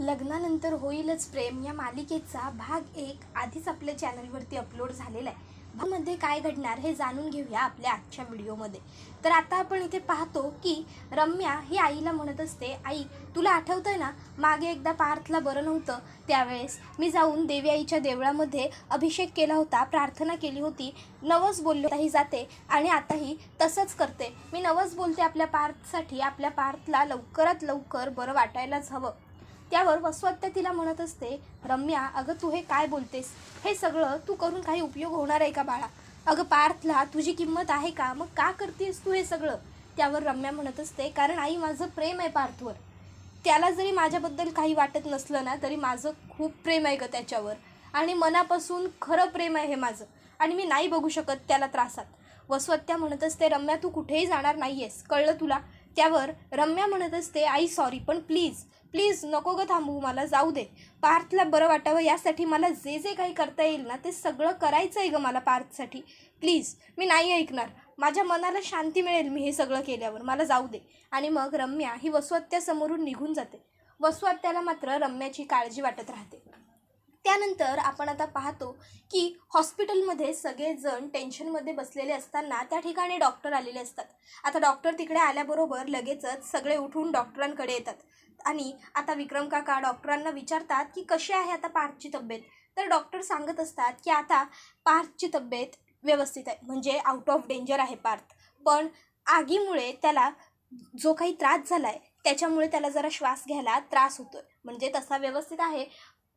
लग्नानंतर होईलच प्रेम. या मालिकेचा भाग एक आधीच आपल्या चॅनलवरती अपलोड झालेला आहे. भागमध्ये काय घडणार हे जाणून घेऊया आपल्या आजच्या व्हिडिओमध्ये. तर आता आपण इथे पाहतो की रम्या ही आईला म्हणत असते आई तुला आठवतंय ना मागे एकदा पार्थला बरं नव्हतं. त्यावेळेस मी जाऊन देवी आईच्या देवळामध्ये अभिषेक केला होता प्रार्थना केली होती. नवस बोलले आताही जाते आणि आताही तसंच करते. मी नवस बोलते आपल्या पार्थसाठी. आपल्या पार्थला लवकरात लवकर बरं वाटायलाच हवं. त्यावर वस्वत्या तिला म्हणत असते रम्या अगं तू हे काय बोलतेस? हे सगळं तू करून काही उपयोग होणार आहे का बाळा? अगं पार्थला तुझी किंमत आहे का? मग का करतेस तू हे सगळं? त्यावर रम्या म्हणत असते कारण आई माझं प्रेम आहे पार्थवर. त्याला जरी माझ्याबद्दल काही वाटत नसलं ना तरी माझं खूप प्रेम आहे गं त्याच्यावर. आणि मनापासून खरं प्रेम आहे हे माझं. आणि मी नाही बघू शकत त्याला त्रासात. वस्वत्या म्हणत असते रम्या तू कुठेही जाणार नाही आहेस कळलं तुला? त्यावर रम्या म्हणत असते आई सॉरी पण प्लीज प्लीज नको ग थांबू मला जाऊ दे. पार्थला बरं वाटावं यासाठी मला जे जे काही करता येईल ना ते सगळं करायचं आहे ग मला पार्थसाठी. प्लीज मी नाही ऐकणार. माझ्या मनाला शांती मिळेल मी हे सगळं केल्यावर. मला जाऊ दे. आणि मग रम्या ही वसुहत्यासमोरून निघून जाते. वसुहत्याला मात्र रम्याची काळजी वाटत राहते. त्यानंतर आपण आता पाहतो की हॉस्पिटलमध्ये सगळेजण टेन्शनमध्ये बसलेले असताना त्या ठिकाणी डॉक्टर आलेले असतात. आता डॉक्टर तिकडे आल्याबरोबर लगेचच सगळे उठून डॉक्टरांकडे येतात. आणि आता विक्रम काका डॉक्टरांना विचारतात की कशी आहे आता पार्थची तब्येत? तर डॉक्टर सांगत असतात की आता पार्थची तब्येत व्यवस्थित आहे. म्हणजे आउट ऑफ डेंजर आहे पार्थ. पण आगीमुळे त्याला जो काही त्रास झाला आहे त्याच्यामुळे त्याला जरा श्वास घ्यायला त्रास होतो आहे म्हणजे तसा व्यवस्थित आहे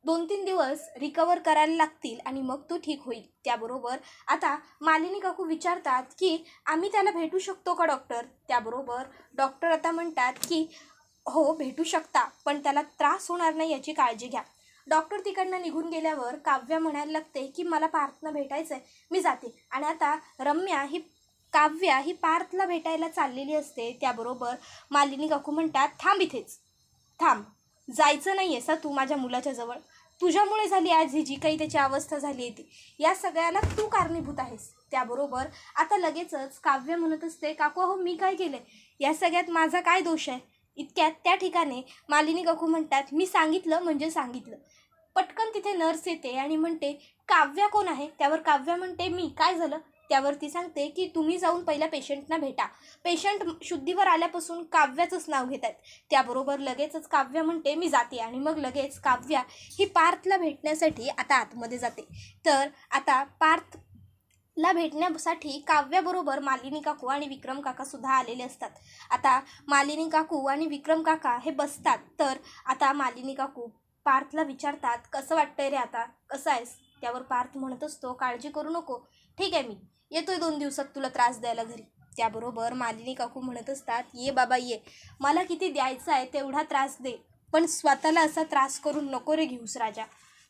दोन तीन दिवस रिकवर करायला लागतील आणि मग तो ठीक होईल. त्याबरोबर आता मालिनी काकू विचारतात की आम्ही त्याला भेटू शकतो का डॉक्टर त्याबरोबर डॉक्टर आता म्हणतात की हो भेटू शकता पण त्याला त्रास होणार नाही याची काळजी घ्या. डॉक्टर तिकडनं निघून गेल्यावर काव्या म्हणायला लागते की मला पार्थनं भेटायचं आहे मी जाते. आणि आता रम्या ही काव्या ही पार्थला भेटायला चाललेली असते. त्याबरोबर मालिनी काकू म्हणतात थांब इथेच थांब जायचं नाही आहेस तू माझ्या मुलाच्या जवळ. तुझ्यामुळे झाली आज ही जी काही त्याची अवस्था झाली आहे ती. या सगळ्याला तू कारणीभूत आहेस. त्याबरोबर आता लगेचच काव्य म्हणत असते काकू अहो मी काय केलं या सगळ्यात माझा काय दोष आहे? इतक्यात त्या ठिकाणी मालिनी काकू म्हणतात मी सांगितलं म्हणजे सांगितलं. पटकन तिथे नर्स येते आणि म्हणते काव्या कोण आहे? त्यावर काव्या म्हणते मी. काय झालं? त्यावर ती सांगते की तुम्ही जाऊन पहिल्या पेशंटना भेटा. पेशंट शुद्धीवर आल्यापासून काव्याचंच नाव घेत आहेत. त्याबरोबर लगेचच काव्या म्हणते मी जाते. आणि मग लगेच काव्या ही पार्थला भेटण्यासाठी आता आतमध्ये जाते. तर आता पार्थ ला भेटण्यासाठी काव्याबरोबर मालिनी काकू आणि विक्रम काका सुद्धा आलेले असतात. आता मालिनी काकू आणि विक्रम काका हे बसतात. तर आता मालिनी काकू पार्थला विचारतात कसं वाटतंय रे आता? कसं आहेस? त्यावर पार्थ म्हणत असतो काळजी करू नको. ठीक आहे मी. येतोय दोन दिवसात तुला त्रास द्यायला घरी. त्याबरोबर मालिनी काकू म्हणत असतात ये बाबा ये. मला किती द्यायचा आहे तेवढा त्रास दे. पण स्वतःला असा त्रास करून नको रे घेऊस राजा.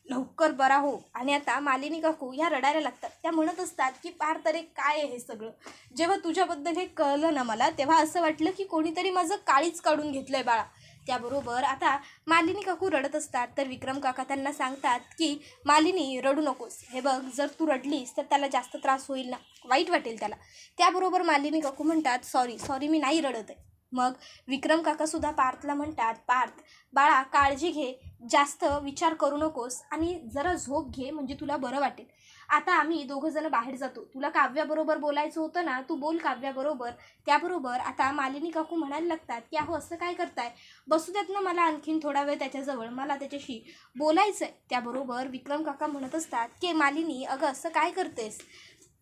लवकर बरा हो. आणि आता मालिनी काकू ह्या रडायला लागतात. त्या म्हणत असतात की पार तरी काय आहे हे सगळं? जेव्हा तुझ्याबद्दल हे कळलं ना मला तेव्हा असं वाटलं की कोणीतरी माझं काळीच काढून घेतलंय बाळा. त्याबरोबर आता मालिनी काकू रडत असतात. तर विक्रम काका त्यांना सांगतात की मालिनी रडू नकोस. हे बघ जर तू रडलीस तर त्याला जास्त त्रास होईल ना. वाईट वाटेल त्याला. त्याबरोबर मालिनी काकू म्हणतात सॉरी सॉरी मी नाही रडत आहे. मग विक्रम काकासुद्धा पार्थला म्हणतात पार्थ बाळा काळजी घे. जास्त विचार करू नकोस आणि जरा झोप घे म्हणजे तुला बरं वाटेल. आता आम्ही दोघं जण बाहेर जातो. तुला काव्याबरोबर बोलायचं होतं ना तू बोल काव्याबरोबर. त्याबरोबर आता मालिनी काकू म्हणायला लागतात की अहो असं काय करताय? बसू देत ना मला आणखीन थोडा वेळ त्याच्याजवळ. मला त्याच्याशी बोलायचं आहे त्याबरोबर विक्रम काका म्हणत असतात की मालिनी अगं असं काय करतेस?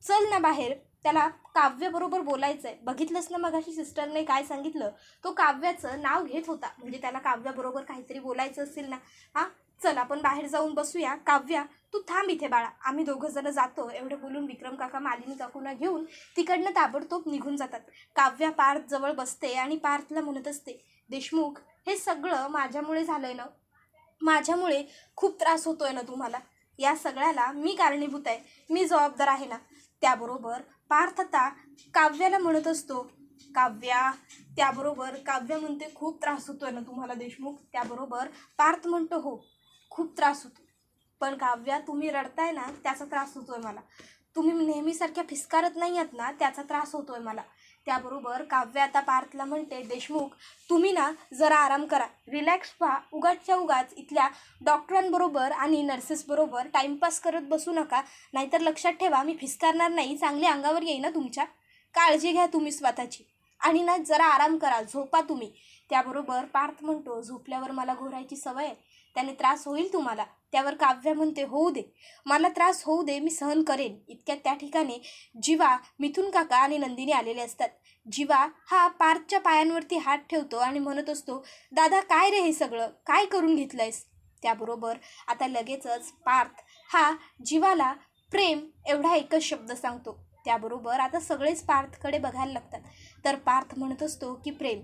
चल ना बाहेर. त्याला काव्याबरोबर बोलायचं आहे बघितलंच ना मगाशी सिस्टरने काय सांगितलं? तो काव्याचं नाव घेत होता. म्हणजे त्याला काव्याबरोबर काहीतरी बोलायचं असेल ना. हां? चल आपण बाहेर जाऊन बसूया. काव्या तू थांब इथे बाळा. आम्ही दोघं जण जातो. एवढं बोलून विक्रम काका मालिनी काकूंना घेऊन तिकडनं ताबडतोब निघून जातात. काव्या पार्थजवळ बसते आणि पार्थला म्हणत असते देशमुख हे सगळं माझ्यामुळे झालंय ना. माझ्यामुळे खूप त्रास होतोय ना तुम्हाला. या सगळ्याला मी कारणीभूत आहे. मी जबाबदार आहे ना. त्याबरोबर पार्थ आता काव्याला म्हणत असतो. काव्या त्याबरोबर काव्य म्हणते खूप त्रास होतोय ना तुम्हाला देशमुख? त्याबरोबर पार्थ म्हणतो हो खूप त्रास होतो पण काव्या तुम्ही रडताय ना त्याचा त्रास होतोय मला. तुम्ही नेहमीसारख्या फिसकारत नाही आहात ना त्याचा त्रास होतोय मला. त्याबरोबर काव्य आता पार्थला म्हणते देशमुख तुम्ही ना जरा आराम करा. रिलॅक्स व्हा. उगाचच्या उगाच इथल्या डॉक्टरांबरोबर आणि नर्सेसबरोबर टाईमपास करत बसू नका. नाहीतर लक्षात ठेवा मी फिसकारणार नाही. चांगली अंगावर येई ना तुमच्या. काळजी घ्या तुम्ही स्वतःची. आणि ना जरा आराम करा. झोपा तुम्ही. त्याबरोबर पार्थ म्हणतो झोपल्यावर मला घोरायची सवय आहे. त्याने त्रास होईल तुम्हाला. त्यावर काव्य म्हणते होऊ दे मला त्रास होऊ दे मी सहन करेन. इतक्यात त्या ठिकाणी जीवा मिथुन काका आणि नंदिनी आलेले असतात. जीवा हा पार्थच्या पायांवरती हात ठेवतो आणि म्हणत असतो दादा काय रे हे सगळं? काय करून घेतलंयस? त्याबरोबर आता लगेचच पार्थ हा जीवाला प्रेम एवढा एकच शब्द सांगतो. त्याबरोबर आता सगळेच पार्थकडे बघायला लागतात. तर पार्थ म्हणत असतो की प्रेम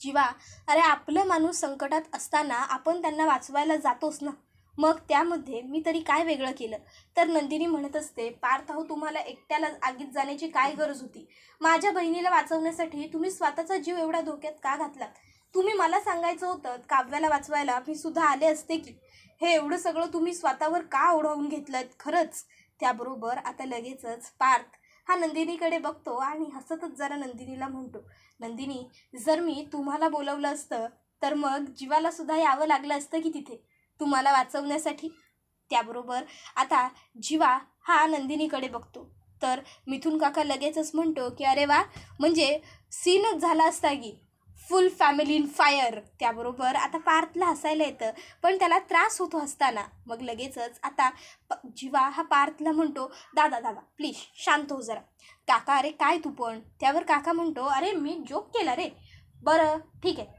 जीवा अरे आपलं माणूस संकटात असताना आपण त्यांना वाचवायला जातोच ना? मग त्यामध्ये मी तरी काय वेगळं केलं? तर नंदिनी म्हणत असते पार्थ अहो तुम्हाला एकट्याला आगीत जाण्याची काय गरज होती? माझ्या बहिणीला वाचवण्यासाठी तुम्ही स्वतःचा जीव एवढा धोक्यात का घातलात? तुम्ही मला सांगायचं होतं काव्याला वाचवायला मी सुद्धा आले असते की? हे एवढं सगळं तुम्ही स्वतःवर का ओढवून घेतलं खरंच? त्याबरोबर आता लगेचच पार्थ हा नंदिनीकडे बघतो आणि हसतच जरा नंदिनीला म्हणतो नंदिनी जर मी तुम्हाला बोलवलं असतं तर मग जीवाला सुद्धा यावं लागलं असतं की तिथे? तुम्हाला वाचवण्यासाठी? त्याबरोबर आता जीवा हा नंदिनीकडे बघतो. तर मिथून काका लगेचच म्हणतो की अरे वा म्हणजे सीनच झाला असता की. Full family in fire. त्याबरोबर आता पार्थला हसायला येतं पण त्याला त्रास होतो असताना मग लगेचच आता प जीवा हा पार्थला म्हणतो दादा दादा प्लीज शांत हो जरा. काका अरे काय तू पण? त्यावर काका म्हणतो अरे मी जोक केला रे. बरं ठीक आहे.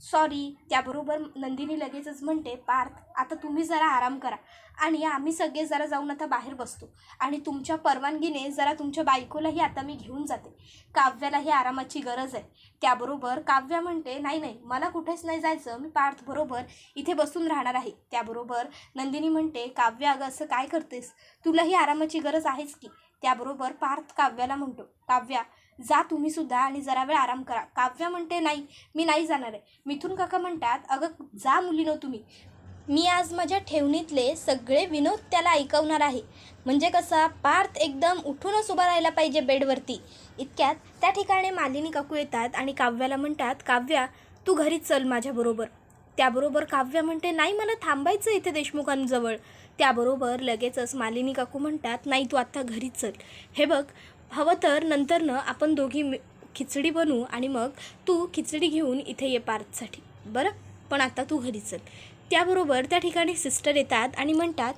सॉरी त्याबरोबर नंदिनी लगेचच म्हणते पार्थ आता तुम्ही जरा आराम करा. आणि आम्ही सगळे जरा जाऊन आता बाहेर बसतो. आणि तुमच्या परवानगीने जरा तुमच्या बायकोलाही आता मी घेऊन जाते. काव्यालाही आरामाची गरज आहे. त्याबरोबर काव्या म्हणते नाही नाही मला कुठेच नाही जायचं. मी पार्थ बरोबर इथे बसून राहणार आहे. त्याबरोबर नंदिनी म्हणते काव्या अगं असं काय करतेस? तुलाही आरामाची गरज आहेच की. त्याबरोबर पार्थ काव्याला म्हणतो काव्या जा तुम्ही सुद्धा आणि जरा वेळ आराम करा. काव्य म्हणते नाही मी नाही जाणार आहे. मिथून काका म्हणतात अगं जा मुलीनो तुम्ही. मी आज माझ्या ठेवणीतले सगळे विनोद त्याला ऐकवणार आहे. म्हणजे कसा पार्थ एकदम उठूनच उभा राहायला पाहिजे बेडवरती. इतक्यात त्या ठिकाणी मालिनी काकू येतात आणि काव्याला म्हणतात काव्या तू घरीच चल माझ्याबरोबर. त्याबरोबर काव्य म्हणते नाही मला थांबायचं इथे देशमुखांजवळ. त्याबरोबर लगेचच मालिनी काकू म्हणतात नाही तू आत्ता घरीच चल. हे बघ हवं तर नंतरनं आपण दोघी खिचडी बनवू आणि मग तू खिचडी घेऊन इथे ये पार्थसाठी. बरं? पण आता तू घरी चल. त्याबरोबर त्या ठिकाणी सिस्टर येतात आणि म्हणतात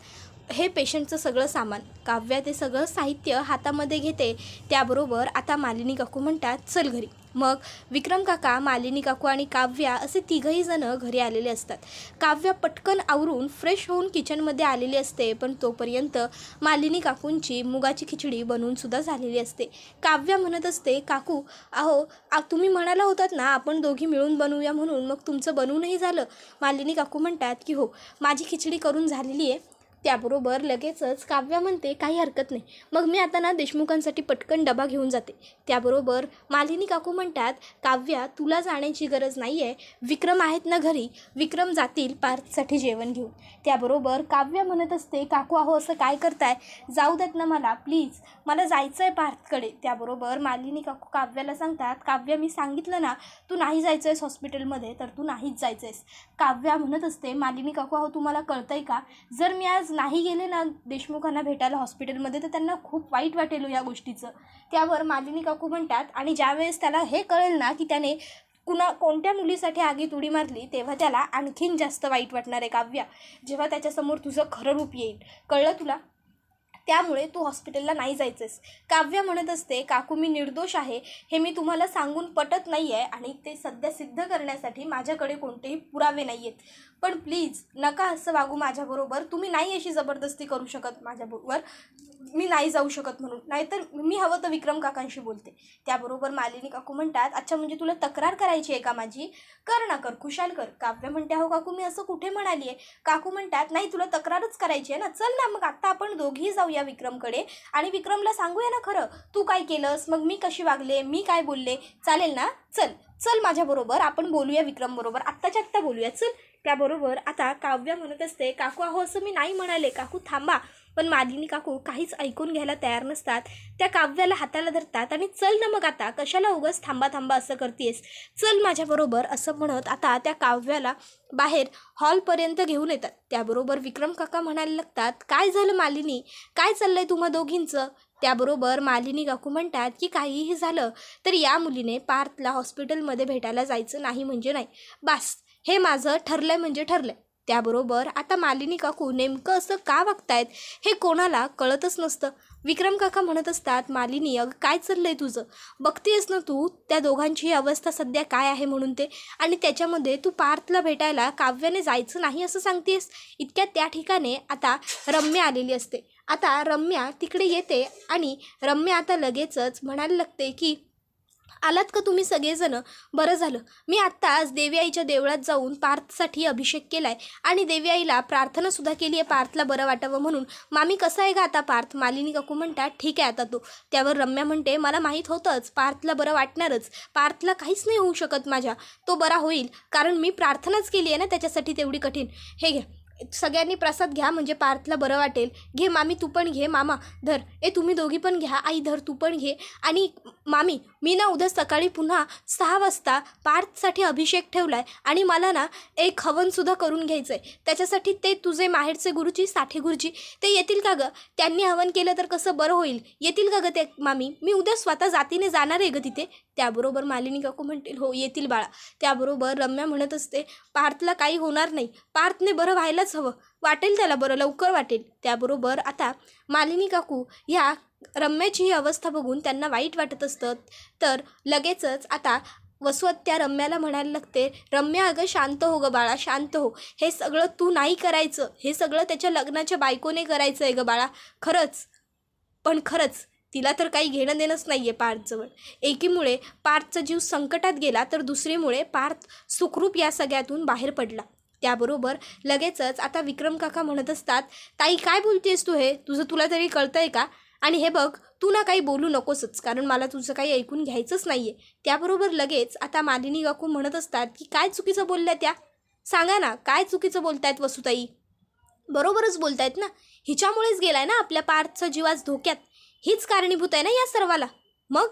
हे पेशंटचं सगळं सामान काव्या ते सगळं साहित्य हातामध्ये घेते. त्याबरोबर आता मालिनी काकू म्हणतात चल घरी. मग विक्रम काका मालिनी काकू आणि काव्या असे तिघही जणं घरी आलेले असतात. काव्या पटकन आवरून फ्रेश होऊन किचनमध्ये आलेली असते पण तोपर्यंत मालिनी काकूंची मुगाची खिचडी बनवून सुद्धा झालेली असते. काव्या म्हणत असते काकू अहो आ तुम्ही म्हणाला होतात ना आपण दोघी मिळून बनवूया म्हणून मग तुमचं बनवूनही झालं. मालिनी काकू म्हणतात की हो माझी खिचडी करून झालेली आहे. त्याबरोबर लगेचच काव्या म्हणते काही हरकत नाही. मग मी आता ना देशमुखांसाठी पटकन डबा घेऊन जाते. त्याबरोबर मालिनी काकू म्हणतात काव्या तुला जाण्याची गरज नाही आहे विक्रम आहेत ना घरी? विक्रम जातील पार्थसाठी जेवण घेऊन. त्याबरोबर काव्या म्हणत असते काकू अहो असं काय करताय? जाऊ देत ना मला प्लीज. मला जायचं आहे पार्थकडे. त्याबरोबर मालिनी काकू काव्याला सांगतात काव्या मी सांगितलं ना तू नाही जायचं आहेस हॉस्पिटलमध्ये तर तू नाहीच जायचं आहेस काव्या म्हणत असते मालिनी काकू अहो तुम्हाला कळतंय का? जर मी आज नाही गेले ना देशमुखांना भेटायला हॉस्पिटलमध्ये तर त्यांना खूप वाईट वाटेल हो या गोष्टीचं. त्यावर मालिनी काकू म्हणतात आणि ज्यावेळेस त्याला हे कळेल ना की त्याने कुणा कोणत्या मुलीसाठी आगीत उडी मारली तेव्हा त्याला आणखीन जास्त वाईट वाटणार आहे काव्या. जेव्हा त्याच्यासमोर तुझं खरं रूप येईल. कळलं तुला? त्यामुळे तू हॉस्पिटलला नाही जायचंस काव्य म्हणत असते काकू मी निर्दोष आहे. हे मी तुम्हाला सांगून पटत नाही आहे आणि ते सध्या सिद्ध करण्यासाठी माझ्याकडे कोणतेही पुरावे नाही आहेत पण प्लीज नका असं वागू माझ्याबरोबर. तुम्ही नाही अशी जबरदस्ती करू शकत माझ्याबरोबर. मी नाही जाऊ शकत म्हणून. नाहीतर मी हवं तर विक्रम काकांशी बोलते. त्याबरोबर मालिनी काकू म्हणतात अच्छा म्हणजे तुला तक्रार करायची आहे का माझी? कर ना कर खुशाल कर. काव्य म्हणते हो काकू मी असं कुठे म्हणाली आहे काकू म्हणतात नाही तुला तक्रारच करायची आहे ना. चल ना मग आत्ता आपण दोघीही जाऊया. विक्रमकडे. आणि विक्रमला सांगूया ना खरं तू काय केलंस? मग मी कशी वागले? मी काय बोलले? चालेल ना? चल चल माझ्याबरोबर आपण बोलूया विक्रम बरोबर. आत्ताच्या आत्ता बोलूया. चल त्याबरोबर आता काव्या म्हणत असते काकू अहो असं मी नाही म्हणाले. काकू थांबा. पण मालिनी काकू काहीच ऐकून घ्यायला तयार नसतात. त्या काव्याला हाताला धरतात आणि चल ना मग आता कशाला उगाच थांबा थांबा असं करतेस चल माझ्याबरोबर असं म्हणत आता त्या काव्याला बाहेर हॉलपर्यंत घेऊन येतात. त्याबरोबर विक्रम काका म्हणायला लागतात काय झालं मालिनी? काय चाललंय तुम्हा दोघींचं? त्याबरोबर मालिनी काकू म्हणतात की काहीही झालं तर या मुलीने पार्थला हॉस्पिटलमध्ये भेटायला जायचं नाही म्हणजे नाही. बास हे माझं ठरलंय म्हणजे ठरलंय. त्याबरोबर आता मालिनी काकू नेमकं असं का वागतायत हे कोणाला कळतच नसतं. विक्रम काका म्हणत असतात मालिनी अगं काय चाललंय तुझं? बघतेस ना तू? त्या दोघांची अवस्था सध्या काय आहे म्हणून ते? आणि त्याच्यामध्ये तू पार्थला भेटायला काव्याने जायचं नाही असं सांगतेस इतक्या त्या ठिकाणी आता रम्या आलेली असते. आता रम्या तिकडे येते आणि रम्या आता लगेचच म्हणायला लागते की आलात का तुम्ही सगळेजणं? बरं झालं. मी आत्ताच देवी आईच्या देवळात जाऊन पार्थसाठी अभिषेक केला आहे आणि देवी आईला प्रार्थनासुद्धा केली आहे. पार्थला बरं वाटावं म्हणून. मामी कसा आहे का आता पार्थ? मालिनी काकू म्हणतात ठीक आहे आता तो. त्यावर रम्या म्हणते मला माहीत होतंच पार्थला बरं वाटणारच. पार्थला काहीच नाही होऊ शकत माझ्या. तो बरा होईल. कारण मी प्रार्थनाच केली आहे ना त्याच्यासाठी तेवढी कठीण. हे घ्या. सगळ्यांनी प्रसाद घ्या म्हणजे पार्थला बरं वाटेल. घे मामी तू पण घे. मामा धर. ए तुम्ही दोघी पण घ्या. आई धर तू पण घे. आणि मामी मी ना उद्या सकाळी पुन्हा सहा वाजता पार्थसाठी अभिषेक ठेवला आहे आणि मला ना एक हवनसुद्धा करून घ्यायचं आहे त्याच्यासाठी ते तुझे माहेरचे गुरुजी साठे गुरुजी ते येतील का गं? त्यांनी हवन केलं तर कसं बरं होईल? येतील का गं ते मामी? मी उद्या स्वतः जातीने जाणार आहे गं तिथे. त्याबरोबर मालिनी काकू म्हणतील हो येतील बाळा. त्याबरोबर रम्या म्हणत असते पार्थला काही होणार नाही. पार्थने बरं व्हायलाच हवं. वाटेल त्याला बरं लवकर वाटेल. त्याबरोबर आता मालिनी काकू ह्या रम्याची ही अवस्था बघून त्यांना वाईट वाटत असतं. तर लगेचच आता वसवत त्या रम्याला म्हणायला लागते रम्या अगं शांत हो गं बाळा शांत हो. हे सगळं तू नाही करायचं. हे सगळं त्याच्या लग्नाच्या बायकोने करायचं आहे गं बाळा. खरंच. पण खरंच तिला तर काही घेणं देणंच नाही आहे पार्थजवळ. एकीमुळे पार्थचा जीव संकटात गेला तर दुसरीमुळे पार्थ सुखरूप या सगळ्यातून बाहेर पडला. त्याबरोबर लगेचच आता विक्रम काका म्हणत असतात ताई काय बोलतेस तू हे? तुझं तुला तरी कळतंय का? आणि हे बघ तू ना काही बोलू नकोसच कारण मला तुझं काही ऐकून घ्यायचंच नाही आहे त्याबरोबर लगेच आता मालिनी काकू म्हणत असतात की काय चुकीचं बोलल्या त्या? सांगा ना काय चुकीचं बोलतायत वसुताई? बरोबरच बोलतायत ना. हिच्यामुळेच गेलाय ना आपल्या पार्थचा जीवास धोक्यात. हीच कारणीभूत आहे ना या सर्वाला. मग?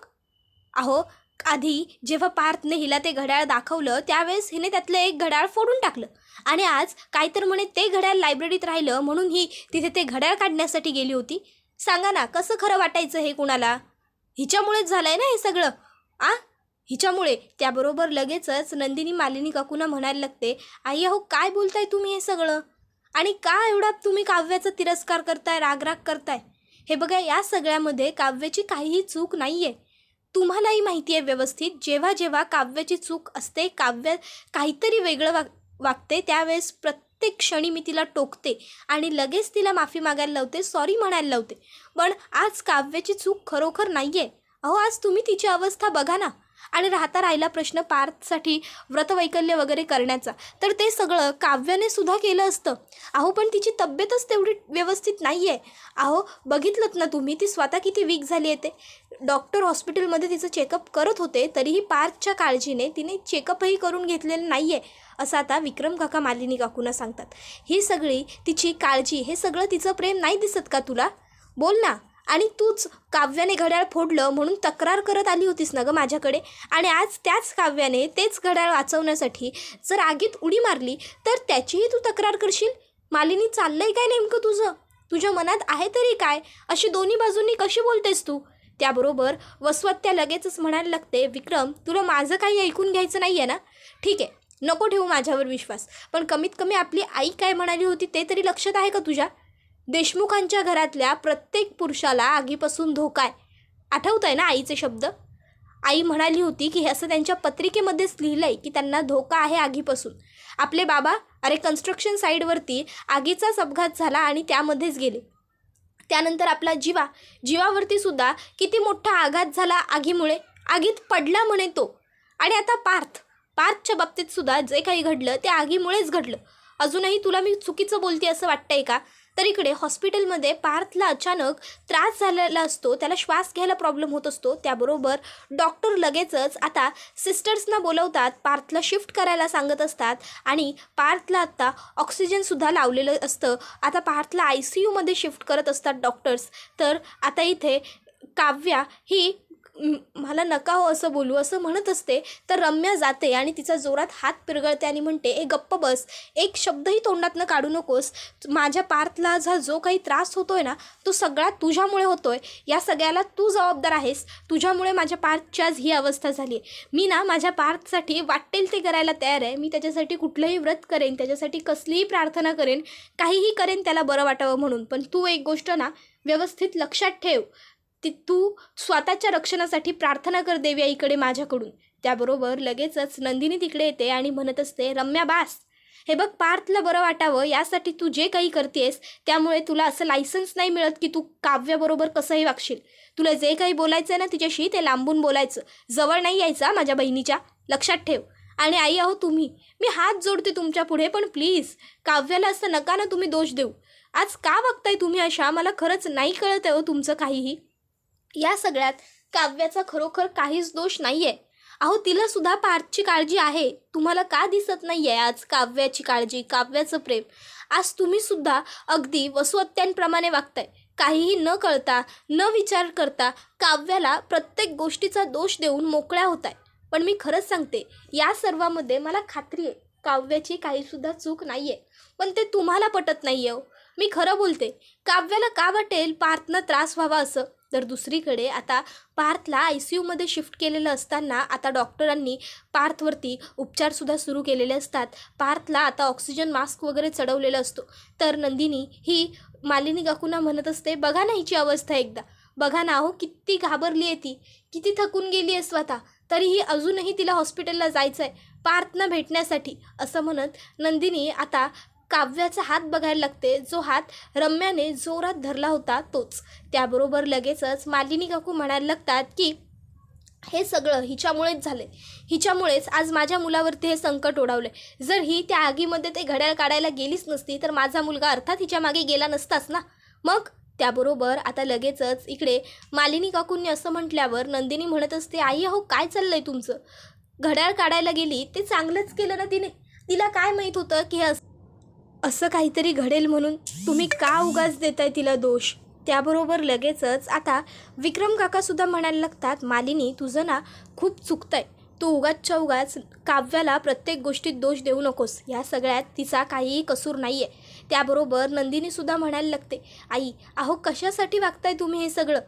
अहो आधी जेव्हा पार्थने हिला ते घड्याळ दाखवलं त्यावेळेस हिने त्यातलं एक घड्याळ फोडून टाकलं. आणि आज काय तर म्हणे ते घड्याळ लायब्ररीत राहिलं म्हणून ही तिथे ते घड्याळ काढण्यासाठी गेली होती. सांगा ना कसं खरं वाटायचं हे कुणाला? हिच्यामुळेच झालंय ना हे सगळं? आ? हिच्यामुळे? त्याबरोबर लगेचच नंदिनी मालिनी काकूना म्हणायला लागते आई अहो काय बोलताय तुम्ही हे सगळं? आणि का एवढा तुम्ही काव्याचा तिरस्कार करताय रागराग करताय? हे बघा या सगळ्यामध्ये काव्याची काहीही चूक नाही आहे तुम्हालाही माहिती आहे व्यवस्थित जेव्हा जेव्हा काव्याची चूक असते काव्य काहीतरी वेगळं वाग वागते त्यावेळेस प्रत्येक क्षणी मी तिला टोकते आणि लगेच तिला माफी मागायला लावते सॉरी म्हणायला लावते. पण आज काव्याची चूक खरोखर नाही आहे अहो आज तुम्ही तिची अवस्था बघा ना. आणि राहता राहिला प्रश्न पार्थसाठी व्रतवैकल्य वगैरे करण्याचा. तर ते सगळं काव्याने सुद्धा केलं असतं. अहो पण तिची तब्येतच तेवढी व्यवस्थित नाही आहे अहो बघितलंत ना तुम्ही ती स्वतः किती वीक झाली आहे ते? डॉक्टर हॉस्पिटलमध्ये तिचं चेकअप करत होते तरीही पार्थच्या काळजीने तिने चेकअपही करून घेतलेलं नाही आहे असं आता विक्रम काका मालिनी काकूना सांगतात. ही सगळी तिची काळजी हे सगळं तिचं प्रेम नाही दिसत का तुला? बोल ना. आणि तूच काव्याने घड्याळ फोडलं म्हणून तक्रार करत आली होतीस ना गं माझ्याकडे? आणि आज त्याच काव्याने तेच घड्याळ वाचवण्यासाठी जर आगीत उडी मारली तर त्याचीही तू तक्रार करशील? मालिनी चाललंय काय नेमकं तुझं? तुझ्या मनात आहे तरी काय? अशी दोन्ही बाजूंनी कशी बोलतेस तू? त्याबरोबर वसवत त्या लगेचच म्हणायला लागते विक्रम तुला माझं काही ऐकून घ्यायचं नाही आहे ना? ठीक आहे नको ठेवू माझ्यावर विश्वास. पण कमीत कमी आपली आई काय म्हणाली होती ते तरी लक्षात आहे का तुझ्या? देशमुखांच्या घरातल्या प्रत्येक पुरुषाला आगीपासून धोका आहे. आठवत आहे ना आईचे शब्द? आई म्हणाली होती की हे असं त्यांच्या पत्रिकेमध्येच लिहिलं आहे की त्यांना धोका आहे आगीपासून. आपले बाबा अरे कन्स्ट्रक्शन साईडवरती आगीचाच अपघात झाला आणि त्यामध्येच गेले. त्यानंतर आपला जीवा जीवावरती सुद्धा किती मोठा आघात झाला आगीमुळे आगीत पडला म्हणे तो. आणि आता पार्थ पार्थच्या बाबतीत सुद्धा जे काही घडलं ते आगीमुळेच घडलं. अजूनही तुला मी चुकीचं बोलते असं वाटतंय का? तर इकडे हॉस्पिटलमध्ये पार्थला अचानक त्रास झालेला असतो त्याला श्वास घ्यायला प्रॉब्लेम होत असतो त्याबरोबर डॉक्टर लगेचच आता सिस्टर्सना बोलवतात पार्थला शिफ्ट करायला सांगत असतात आणि पार्थला आत्ता ऑक्सिजनसुद्धा लावलेलं असतं. आता पार्थला आय सी यूमध्ये शिफ्ट करत असतात डॉक्टर्स तर आता इथे काव्या ही मला नका हो असं बोलू असं म्हणत असते तर रम्या जाते आणि तिचा जोरात हात पिरगळते आणि म्हणते ए गप्प बस एक शब्दही तोंडातनं काढू नकोस. माझ्या पार्थला जा जो काही त्रास होतोय ना तो सगळा तुझ्यामुळे होतोय. या सगळ्याला तू जबाबदार आहेस. तुझ्यामुळे माझ्या पार्थची आज ही अवस्था झाली आहे मी ना माझ्या पार्थसाठी वाटेल ते करायला तयार आहे. मी त्याच्यासाठी कुठलंही व्रत करेन त्याच्यासाठी कसलीही प्रार्थना करेन काहीही करेन त्याला बरं वाटावं म्हणून. पण तू एक गोष्ट ना व्यवस्थित लक्षात ठेव. ती तू स्वतःच्या रक्षणासाठी प्रार्थना कर देवी आईकडे माझ्याकडून. त्याबरोबर लगेचच नंदिनी तिकडे येते आणि म्हणत असते रम्या बास हे बघ पार्थला बरं वाटावं यासाठी तू जे काही करतेस त्यामुळे तुला असं लायसन्स नाही मिळत की तू काव्याबरोबर कसंही वागशील. तुला जे काही बोलायचं आहे ना तिच्याशी ते लांबून बोलायचं. जवळ नाही यायचा माझ्या बहिणीच्या. लक्षात ठेव. आणि आई आहो तुम्ही. मी हात जोडते तुमच्यापुढे पण प्लीज काव्याला असं नका ना तुम्ही दोष देऊ. आज का वागताय तुम्ही अशा? मला खरंच नाही कळत आहे हो तुमचं काहीही. या सगळ्यात काव्याचा खरोखर काहीच दोष नाही आहे अहो तिला सुद्धा पार्थची काळजी आहे. तुम्हाला का दिसत नाही आहे आज काव्याची काळजी काव्याचं प्रेम? आज तुम्ही सुद्धा अगदी वसुहत्यांप्रमाणे वागताय. काहीही न कळता न विचार करता काव्याला प्रत्येक गोष्टीचा दोष देऊन मोकळ्या होत आहे पण मी खरंच सांगते या सर्वामध्ये मला खात्री आहे. काव्याची काहीसुद्धा चूक नाही आहे पण ते तुम्हाला पटत नाही आहे हो. मी खरं बोलते काव्याला का वाटेल पार्थनं त्रास व्हावा असं? तर दुसरीकडे आता पार्थला आय सी यूमध्ये शिफ्ट केलेलं असताना आता डॉक्टरांनी पार्थवरती उपचारसुद्धा सुरू केलेले असतात. पार्थला आता ऑक्सिजन मास्क वगैरे चढवलेला असतो. तर नंदिनी ही मालिनी गाकुना म्हणत असते बघा ना हिची अवस्था एकदा. बघा ना अहो किती घाबरली आहे ती. किती थकून गेली आहे स्वतः. तरीही अजूनही तिला हॉस्पिटलला जायचं आहे पार्थना भेटण्यासाठी. असं म्हणत नंदिनी आता काव्याचा हात बघायला लागते. जो हात रम्याने जोरात धरला होता तोच. त्याबरोबर लगेचच मालिनी काकू म्हणायला लागतात की हे सगळं हिच्यामुळेच झालं. हिच्यामुळेच आज माझ्या मुलावरती हे संकट ओढवले. जर ही त्या आगीमध्ये ते घड्याळ काढायला गेलीच नसती तर माझा मुलगा अर्थात हिच्या मागे गेला नसताच ना? मग त्याबरोबर आता लगेचच इकडे मालिनी काकूंनी असं म्हटल्यावर नंदिनी म्हणत असते आई अहो काय चाललंय तुमचं? घड्याळ काढायला गेली ते चांगलंच केलं ना तिने? तिला काय माहीत होतं की हे असं काहीतरी घडेल म्हणून तुम्ही का उगाच देताय तिला दोष? त्याबरोबर लगेचच आता विक्रम काकासुद्धा म्हणायला लागतात मालिनी तुझं ना खूप चुकतंय. तू उगाचच्या उगाच काव्याला प्रत्येक गोष्टीत दोष देऊ नकोस. या सगळ्यात तिचा काहीही कसूर नाही आहे त्याबरोबर नंदिनीसुद्धा म्हणायला लागते आई अहो कशासाठी वागताय तुम्ही हे सगळं?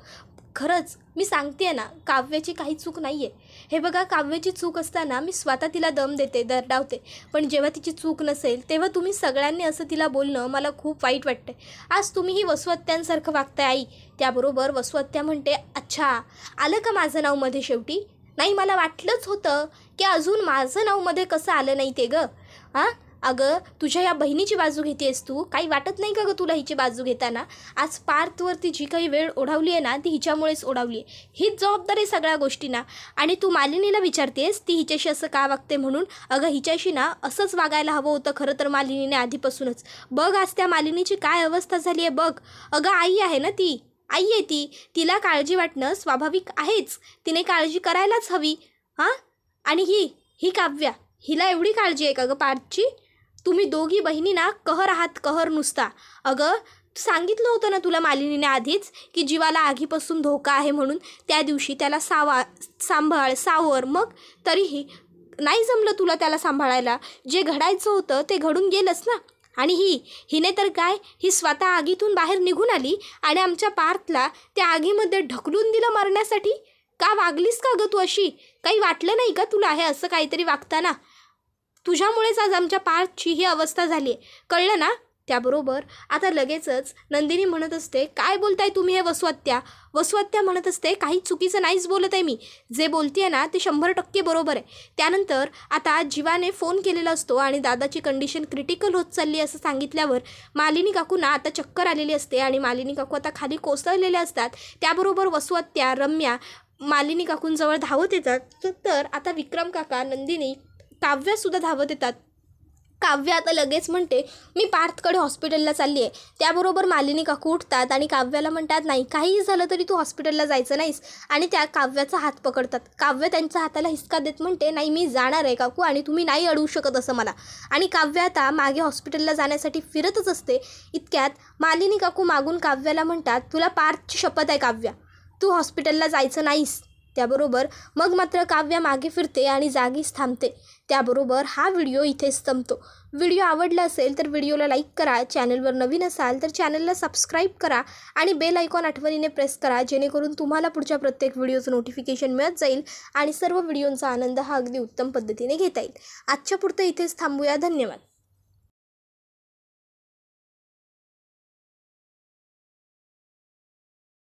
खरंच मी सांगते ना काव्याची काही चूक नाही आहे हे बघा काव्याची चूक असताना मी स्वतः तिला दम देते दरडावते. पण जेव्हा तिची चूक नसेल तेव्हा तुम्ही सगळ्यांनी असं तिला बोलणं मला खूप वाईट वाटते आज तुम्हीही वसुहत्यांसारखं वागताय आई. त्याबरोबर वसुहत्या म्हणते अच्छा आलं का माझं नावमध्ये शेवटी? नाही मला वाटलंच होतं की अजून माझं नावमध्ये कसं आलं नाही ते गं? हां अगं तुझ्या या बहिणीची बाजू घेतेस तू? काही वाटत नाही का गं तुला हिची बाजू घेताना? आज पार्थवरती जी काही वेळ ओढावली आहे ना ती हिच्यामुळेच ओढावली आहे. हीच जबाबदारी सगळ्या गोष्टींना. आणि तू मालिनीला विचारतेस ती हिच्याशी असं का वागते म्हणून? अगं हिच्याशी ना असंच वागायला हवं होतं खरं तर मालिनीने आधीपासूनच. बघ आज त्या मालिनीची काय अवस्था झाली आहे बघ. अगं आई आहे ना ती? आई आहे ती. तिला काळजी वाटणं स्वाभाविक आहेच. तिने काळजी करायलाच हवी. हां? आणि ही ही काव्या. हिला एवढी काळजी आहे का गं पार्थची? तुम्ही दोघी बहिणी ना कहर आहात कहर नुसता. अगं सांगितलं होतं ना तुला मालिनीने आधीच की जीवाला आगीपासून धोका आहे म्हणून त्या दिवशी त्याला सावा सांभाळ सावर मग तरीही नाही जमलं तुला त्याला सांभाळायला. जे घडायचं होतं ते घडून गेलंच ना. आणि ही हिने तर काय ही स्वतः आगीतून बाहेर निघून आली आणि आमच्या पार्थला त्या आगीमध्ये ढकलून दिलं मरण्यासाठी? का वागलीस का गं तू अशी? काही वाटलं नाही का तुला? हे असं काहीतरी वागताना? तुझ्यामुळेच आज आमच्या पार्थची ही अवस्था झाली आहे. कळलं ना? त्याबरोबर आता लगेचच नंदिनी म्हणत असते काय बोलताय तुम्ही हे वसुहत्या वसुहत्या म्हणत असते काही चुकीचं नाहीच बोलत आहे मी. जे बोलते ना ते शंभर टक्के बरोबर आहे. त्यानंतर आता जीवाने फोन केलेला असतो आणि दादाची कंडिशन क्रिटिकल होत चालली असं सांगितल्यावर मालिनी काकूंना आता चक्कर आलेली असते आणि मालिनी काकू आता खाली कोसळलेल्या असतात. त्याबरोबर वसुहत्या रम्या मालिनी काकूंजवळ धावत येतात. तर आता विक्रम काका नंदिनी काव्यासुद्धा धावत येतात. काव्य आता लगेच म्हणते मी पार्थकडे हॉस्पिटलला चालली आहे त्याबरोबर मालिनी काकू उठतात आणि काव्याला म्हणतात नाही काहीही झालं तरी तू हॉस्पिटलला जायचं नाहीस. आणि त्या काव्याचा हात पकडतात. काव्य त्यांच्या हाताला हिसका देत म्हणते नाही मी जाणार आहे काकू आणि तुम्ही नाही अडवू शकत असं मला. आणि काव्य आता मागे हॉस्पिटलला जाण्यासाठी फिरतच असते. इतक्यात मालिनी काकू मागून काव्याला म्हणतात तुला पार्थची शपथ आहे काव्या. तू हॉस्पिटलला जायचं नाहीस. त्याबरोबर मग मात्र काव्या मागे फिरते आणि जागीच थांबते. त्याबरोबर हा व्हिडिओ इथेच संपतो. व्हिडिओ आवडला असेल तर व्हिडिओला लाईक करा चॅनलवर नवीन असाल तर चॅनलला सबस्क्राईब करा आणि बेल आयकॉन आठवणीने प्रेस करा जेणेकरून तुम्हाला पुढच्या प्रत्येक व्हिडिओचं नोटिफिकेशन मिळत जाईल आणि सर्व व्हिडिओंचा आनंद हा अगदी उत्तम पद्धतीने घेता येईल. आजच्या पुरतं इथेच थांबूया. धन्यवाद.